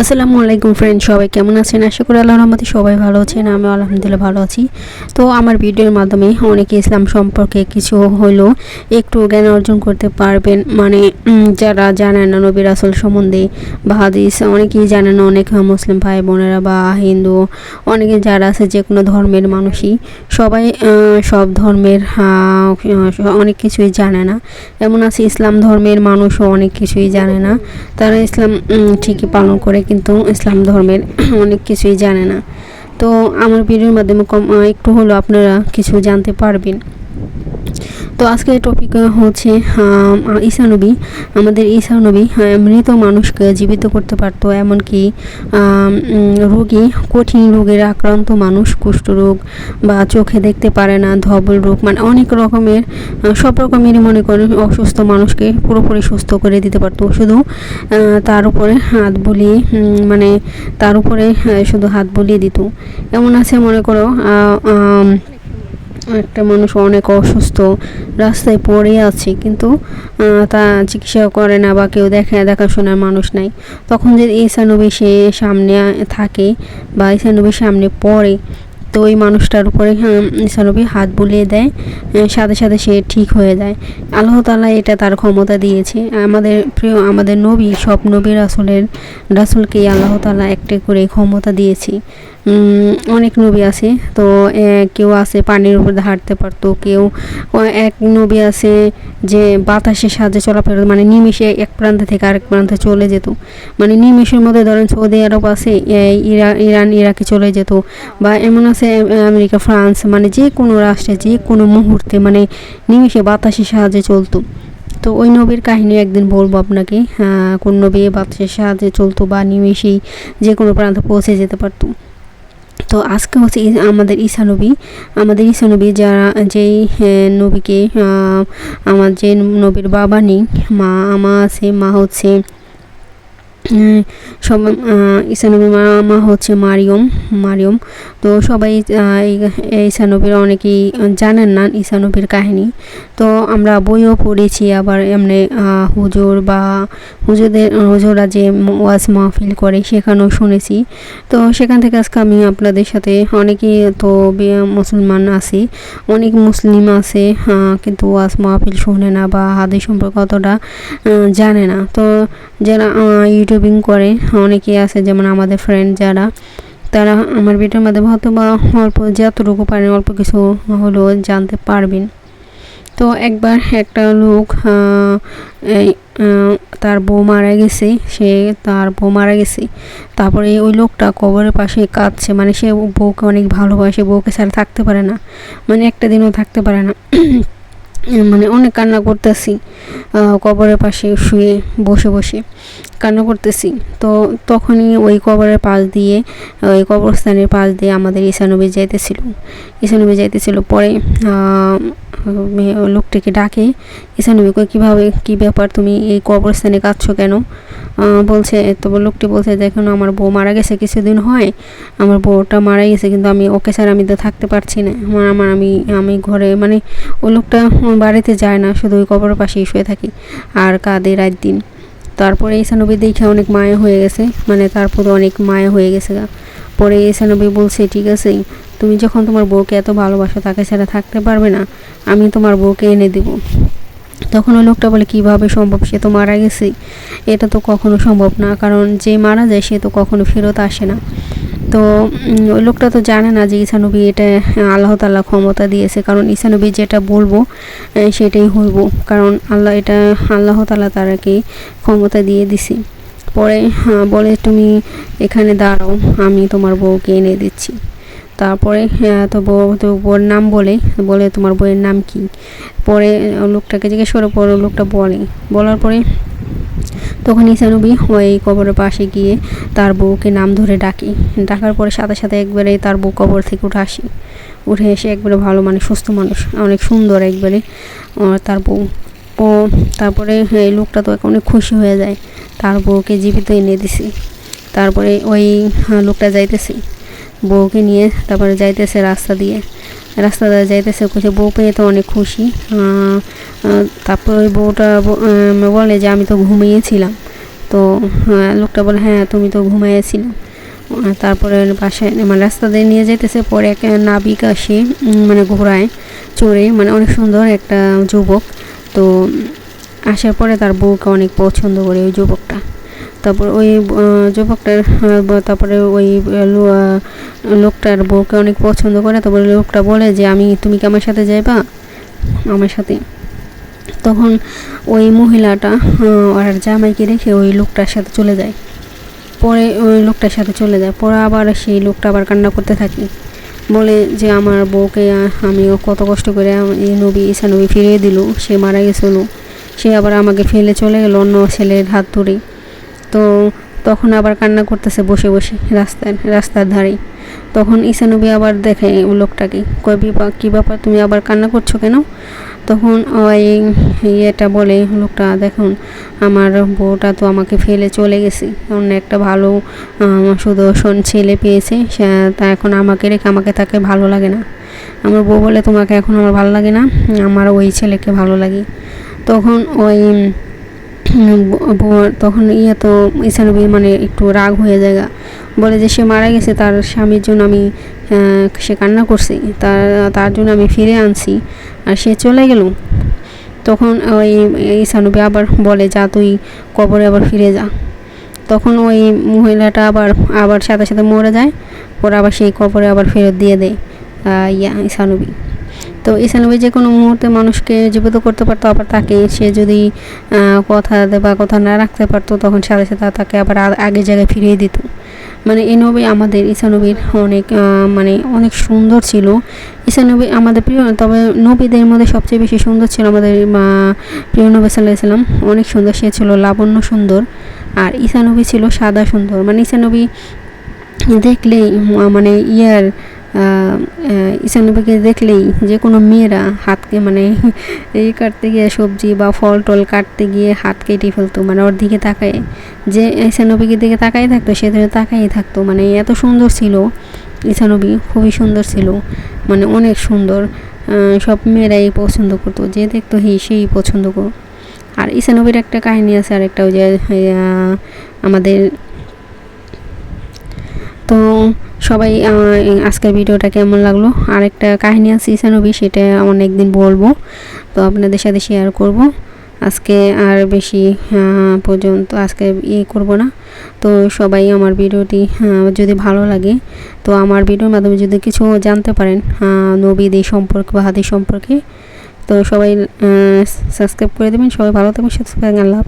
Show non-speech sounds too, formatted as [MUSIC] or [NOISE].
আসসালামু আলাইকুম ফ্রেন্ড সবাই কেমন আছেন? আশা করি আল্লাহর রহমতে সবাই ভালো আছেন আমি আলহামদুলিল্লাহ ভালো আছি। তো আমার ভিডিওর মাধ্যমে অনেকে ইসলাম সম্পর্কে কিছু হলেও একটু জ্ঞান অর্জন করতে পারবেন। মানে যারা জানেন না নবী রাসুল সম্বন্ধে বা হাদিস, অনেকেই জানেন না, অনেক মুসলিম ভাই বোনেরা বা হিন্দু, অনেকে যারা আছে যে কোনো ধর্মের মানুষই, সবাই সব ধর্মের অনেক কিছুই জানে না। এমন আছে ইসলাম ধর্মের মানুষও অনেক কিছুই জানে না। তারা ইসলাম ঠিকই পালন করে কিন্তু ইসলাম ধর্মের [CLEARS THROAT] অনেক কিছুই জানে না। তো আমার ভিডিওর মাধ্যমে কম একটু হলেও আপনারা কিছু জানতে পারবেন। তো আজকের টপিক হচ্ছে ঈশানবী আমাদের ঈশানবী মৃত মানুষকে জীবিত করতে পারতো, এমনকি রোগী, কঠিন রোগের আক্রান্ত মানুষ কুষ্ঠরোগ বা চোখে দেখতে পারে না, ধবল রোগ মানে অনেক রকমের সব রকমেরই মনে করেন অসুস্থ মানুষকে পুরোপুরি সুস্থ করে দিতে পারতো। শুধু তার উপরে হাত বুলিয়ে মানে তার উপরে শুধু হাত বুলিয়ে দিত। এমন আছে মনে করো একটা মানুষ অনেক অসুস্থ রাস্তায় পড়ে আছে কিন্তু তা চিকিৎসা করে না বা কেউ দেখা দেখাশোনার মানুষ নাই। তখন যদি ঈশানবী সে সামনে থাকে বা ঈশানবীর সামনে পড়ে তো ওই মানুষটার উপরে হ্যাঁ, ঈশানবী হাত বুলিয়ে দেয় সাথে সাথে সে ঠিক হয়ে যায়। আল্লাহ তালা এটা তার ক্ষমতা দিয়েছে। আমাদের প্রিয় আমাদের নবী সব নবী রাসুলের রাসুলকে আল্লাহ তালা একটা করে ক্ষমতা দিয়েছে। অনেক নবী আছে। তো কেউ আছে পানির উপর হাঁটতে পারতো, কেউ এক নবী আছে যে বাতাসের সাহায্যে চলাফেরা মানে নিমিষে এক প্রান্ত থেকে আরেক প্রান্তে চলে যেত। মানে নিমিষের মধ্যে ধরেন সৌদি আরব আছে ইরান, ইরাকে চলে যেত, বা এমন আছে আমেরিকা, ফ্রান্স মানে যে কোনো রাষ্ট্রে, যে কোনো মুহূর্তে মানে নিমিষে বাতাসের সাহায্যে চলতো। তো ওই নবীর কাহিনী একদিন বলব আপনাকে কোন নবী বাতাসের সাহায্যে চলতো বা নিমিষেই যে কোনো প্রান্তে পৌঁছে যেতে পারতো। তো আজকে হচ্ছে আমাদের ঈসা নবী, আমাদের ঈসা নবী যারা, যেই নবীকে আমার যে নবীর বাবা নেই, মা আমা আছে, মা হচ্ছে সব ঈসা নবীর মা মা হচ্ছে মারিয়ম মারিয়ম। তো সবাই এই অনেকেই জানেন না ঈসা নবীর কাহিনী। তো আমরা বইও পড়েছি আবার এমনি হুজুর বা হুজুরদের হুজুরা যে ওয়াজ মাহফিল করে সেখানেও শুনেছি। তো সেখান থেকে আজকে আমি আপনাদের সাথে অনেকেই তো মুসলমান আছি অনেক মুসলিম আছে কিন্তু ওয়াজ মাহফিল শোনে না বা হাদিস সম্পর্কে অতটা জানে না। তো যারা আহ, ইউটিউবিং করে। অনেকেই আছে, যেমন আমাদের ফ্রেন্ড যারা, তারা আমার ভিডিওর মাধ্যমে হয়তো বা অল্প, যতটুকু পারেন অল্প কিছু হলেও জানতে পারবেন। তো একবার একটা লোক তার বউ মারা গেছে, সে তার বউ মারা গেছে, তারপরে ওই লোকটা কবরের পাশে কাঁদছে মানে সে বউকে অনেক ভালোবাসে, বউকে ছাড়া থাকতে পারে না মানে একটা দিনও থাকতে পারে না। মানে অনেক কান্না করতেছি কবরের পাশে শুয়ে বসে বসে কান্না করতেছি। তো তখনই ওই কবরের পাশ দিয়ে, ওই কবরস্থানের পাশ দিয়ে আমাদের ঈশানবী যাইতেছিল। ঈশানবী যাইতেছিল পরে লোকটিকে ডাকে ঈশানবী কীভাবে, কী ব্যাপার তুমি এই কবরস্থানে কাঁদছো কেন? বলছে তো লোকটি বলছে দেখুন আমার বউ মারা গেছে, কিছুদিন হয়। আমার বউটা মারা গেছে, কিন্তু আমি ওকে ছাড়া আমি তো থাকতে পারছি না। আমার আমার, আমি আমি ঘরে মানে ওই লোকটা বাড়িতে যায় না, শুধু ওই কবরের পাশেই শুয়ে থাকি আর কাঁদে রাত দিন। তারপরে এই ঈশানবী দেখে অনেক মায়া হয়ে গেছে মানে তারপরে অনেক মায়া হয়ে গেছে। পরে ঈশানবী বলছে, ঠিক আছে, তুমি যখন তোমার বউকে এত ভালোবাসো, তাকে ছাড়া থাকতে পারবে না, আমি তোমার বউকে এনে দেব। তখন ওই লোকটা বলে, কীভাবে সম্ভব? সে তো মারা গেছে। এটা তো কখনো সম্ভব না, কারণ যে মারা যায়, সে তো কখনো ফেরত আসে না। তো ওই লোকটা তো জানে না যে ঈশানবী এটা আল্লাহ তাল্লাহ ক্ষমতা দিয়েছে। কারণ ঈশানবী যেটা বলব সেটাই হইব। কারণ আল্লাহ, এটা আল্লাহ তাল্লাহ তারাকে ক্ষমতা দিয়ে দিছে। পরে বলে, তুমি এখানে দাঁড়াও, আমি তোমার বউকে এনে দিচ্ছি। তারপরে তো বউ তো বউয়ের নাম বলে বলে তোমার বউয়ের নাম কি? পরে লোকটাকে জিজ্ঞেস করে পরে লোকটা বলে। বলার পরে তখন ঈশানবী ওই কবরের পাশে গিয়ে তার বউকে নাম ধরে ডাকে। ডাকার পরে সাথে সাথে একবারে তার বউ কবর থেকে উঠে আসে। উঠে এসে একবারে ভালো মানে সুস্থ মানুষ অনেক সুন্দর একবারে তার বউ। ও তারপরে এই লোকটা তো অনেক খুশি হয়ে যায়। তার বউকে জীবিত এনে দিছে। তারপরে ওই হ্যাঁ, লোকটা যাইতেছে। বউকে নিয়ে তারপরে যাইতেছে রাস্তা দিয়ে। রাস্তা দিয়ে যাইতেছে, কইছে বউ পেয়ে তো অনেক খুশি। তারপর ওই বউটা বলে যে আমি তো ঘুমিয়েছিলাম। তো লোকটা বলে হ্যাঁ তুমি তো ঘুমাইয়াছিলে। তারপরে পাশে মানে রাস্তা দিয়ে নিয়ে যেতেছে পরে এক নাবিক আসে মানে ঘোড়ায় চড়ে মানে অনেক সুন্দর একটা যুবক। তো, আসার পরে তার বউকে অনেক পছন্দ করে ওই যুবকটা। তারপর ওই যুবকটার তারপরে ওই লোকটার বউকে অনেক পছন্দ করে। তারপরে লোকটা বলে যে, আমি, তুমি কি আমার সাথে যাইবা? আমার সাথে। তখন ওই মহিলাটা আর জামাইকে রেখে ওই লোকটার সাথে চলে যায়। পরে ওই লোকটার সাথে চলে যায়। পরে আবার সেই লোকটা আবার কান্না করতে থাকে। বলে যে, আমার বউকে আমি কত কষ্ট করে এই নবী ঈসা নবী ফিরিয়ে দিল। সে মারা গেছিল সে আবার আমাকে ফেলে চলে গেল অন্য ছেলের হাত ধরে তো তখন আবার কান্না করতেছে বসে বসে রাস্তার রাস্তার ধারেই। তখন ঈশানবী আবার দেখে লোকটাকে, কয়, বিপা, কী ব্যাপার? তুমি আবার কান্না করছ কেন? তখন ওই ইয়েটা বলে, লোকটা, দেখুন, আমার বউটা তো আমাকে ফেলে চলে গেছে। অন্য একটা ভালো সুদর্শন ছেলে পেয়েছে। সে, তা এখন আমাকে রেখে আমাকে তাকে ভালো লাগে না। আমার বউ বলে, তোমাকে এখন আমার ভালো লাগে না। আমার ওই ছেলেকে ভালো লাগে। তখন ওই তখন ইয়ে তো ঈশানবী মানে একটু রাগ হয়ে যায়গা বলে যে সে মারা গেছে, তার স্বামীর জন্য আমি সে কান্না করছি, তার তার জন্য আমি ফিরে আনছি আর সে চলে গেল। তখন ওই ঈশানবী আবার বলে, যা, তুই কবরে আবার ফিরে যা। তখন ওই মহিলাটা আবার আবার সাথে সাথে মরে যায়, পরে আবার সেই কবরে আবার ফেরত দিয়ে দেয় ইয়া ঈশানবী তো ঈশানবী যে কোনো মুহূর্তে মানুষকে জীবিত করতে পারতো, আবার তাকে সে যদি কথা দে- বা কথা না রাখতে পারতো, তখন সাথে সাথে তাকে আবার আ- আগের জায়গায় ফিরিয়ে দিত। মানে এই নবী আমাদের ঈশানবীর অনেক মানে অনেক সুন্দর ছিল। ঈশানবী আমাদের প্রিয়, তবে নবীদের মধ্যে সবচেয়ে বেশি সুন্দর ছিল আমাদের প্রিয় নবী সাল্লাহ ইসলাম অনেক সুন্দর, সে ছিল লাবণ্য সুন্দর, আর ঈশানবী ছিল সাদা সুন্দর। মানে ঈশানবী দেখলেই মানে ইয়ার ঈশানবীকে দেখলেই যে কোনো মেয়েরা হাতকে মানে [LAUGHS] এই কাটতে গিয়ে সবজি বা ফল টল কাটতে গিয়ে হাত কেটে ফেলতো মানে ওর দিকে তাকায়। যে ঈশানবীকে দিকে তাকাই থাকতো, সে ধরে তাকাই থাকতো। মানে এত সুন্দর ছিল ঈশানবী খুবই সুন্দর ছিল মানে অনেক সুন্দর। সব মেয়েরাই পছন্দ করতো, যে দেখতো হি সেই পছন্দ করতো আর ঈশানবীর একটা কাহিনী আছে আর একটা ওই যে আমাদের তো সবাই আজকের ভিডিওটা কেমন লাগল? আরেকটা কাহিনী আছে ঈশানবী সেটা অনেক দিন বলব। তো আপনাদের সাথে শেয়ার করব। আজকে আর বেশি পর্যন্ত আজকে ই করব না। তো সবাই আমার ভিডিওটি যদি ভালো লাগে, তো আমার ভিডিওর মাধ্যমে যদি কিছু জানতে পারেন নবীদের সম্পর্কে বা হাদিস সম্পর্কে, তো সবাই সাবস্ক্রাইব করে দেবেন। সবাই ভালো থাকবেন থাকবেন। আল্লাহ।